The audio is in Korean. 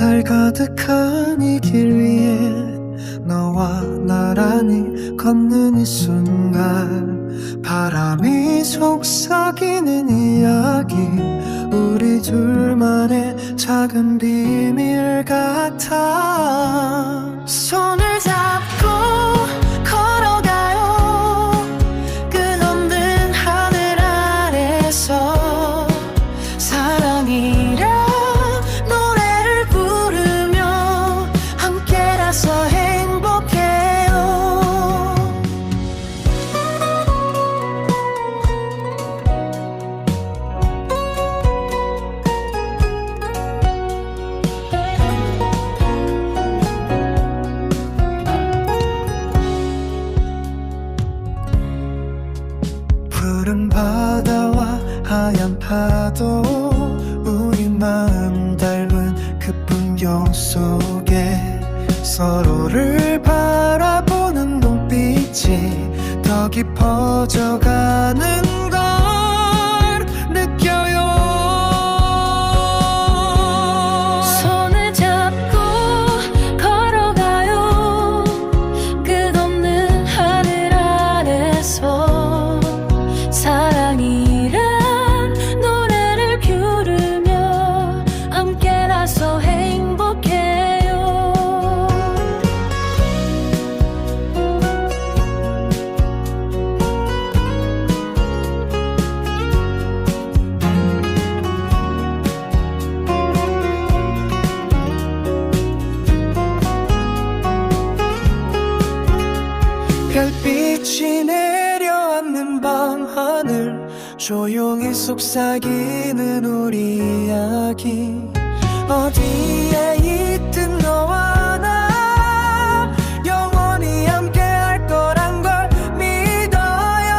가득한 이 길 위에 너와 나란히 걷는 이 순간 바람이 속삭이는 이야기 우리 둘만의 작은 비밀 같아 푸른 바다와 하얀 파도 우리 마음 닮은 그 풍경 속에 서로를 바라보는 눈빛이 더 깊어져가는 별빛이 내려앉는 밤하늘 조용히 속삭이는 우리 이야기. 어디에 있든 너와 나 영원히 함께 할 거란 걸 믿어요.